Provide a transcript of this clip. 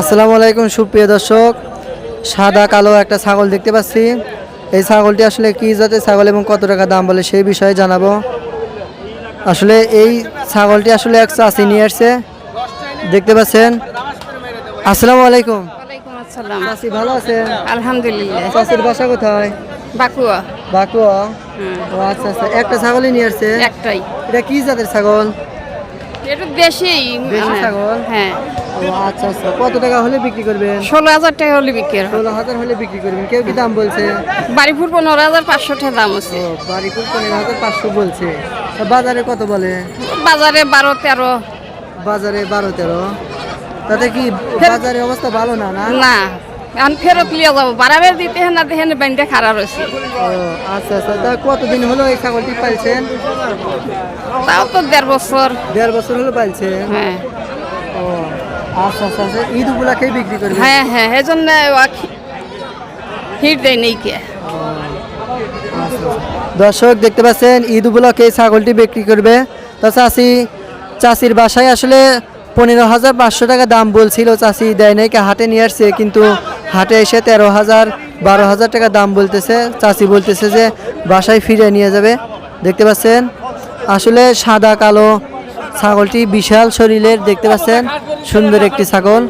আসসালামু আলাইকুম সুপ্রিয় দর্শক। সাদা কালো একটা ছাগল দেখতে পাচ্ছি। এই ছাগলটি আসলে কি জাতের ছাগল এবং কত টাকা দাম বলে সেই বিষয়ে জানাব। আসলে এই ছাগলটি আসলে এক চাষি নিয়ে আসছে। দেখতে পাচ্ছেন। আসসালামু আলাইকুম। চাষি ভালো আছেন? আলহামদুলিল্লাহ। চাষির বাসা কোথায়? বাকুয়া। বাকুয়া? ও আচ্ছা আচ্ছা। একটা ছাগলই নিয়ে আসছে? একটাই। এটা কি জাতের ছাগল? বেশি দেশি ছাগল? হ্যাঁ। আচ্ছা আচ্ছা কত টাকা হলে বিক্রি করবেন? ষোলো হাজার টাকা হলে বিক্রি। ষোলো হাজার হলে বিক্রি করবেন। কেউ কি দাম বলছে? বাড়িপুর পনেরো হাজার পাঁচশো টাকা দাম আছে বাড়িপুর পনেরো হাজার পাঁচশো বলছে। বাজারে কত বলে? বাজারে বারো তেরো। বাজারে বারো তেরো। তাতে কি বাজারের অবস্থা ভালো না না? না। এখন ফেরত যাব। বাড়াবে দিতে না দেখে ব্যাংকে খারাপ রয়েছে। ও আচ্ছা আচ্ছা। তা কতদিন হলো এই ছাগলটি পাইছেন তাও তো দেড় বছর। দেড় বছর হলো পাইছেন হ্যাঁ। ও আচ্ছা আচ্ছা আচ্ছা ঈদ উপলক্ষেই বিক্রি করবেন হ্যাঁ হ্যাঁ এই জন্য হিট দেয় নেই কে? দর্শক দেখতে পাচ্ছেন ঈদ উপলক্ষে এই ছাগলটি বিক্রি করবে। তা চাষি চাষির বাসায় আসলে পনেরো হাজার পাঁচশো টাকা দাম বলছিল চাষি দেয় নাই কে হাটে নিয়ে আসছে কিন্তু হাটে এসে তেরো হাজার বারো হাজার টাকা দাম বলতেছে। চাষি বলতেছে যে বাসায় ফিরে নিয়ে যাবে। দেখতে পাচ্ছেন আসলে সাদা কালো ছাগলটি বিশাল শরীরের দেখতে পাচ্ছেন? সুন্দর একটি ছাগল।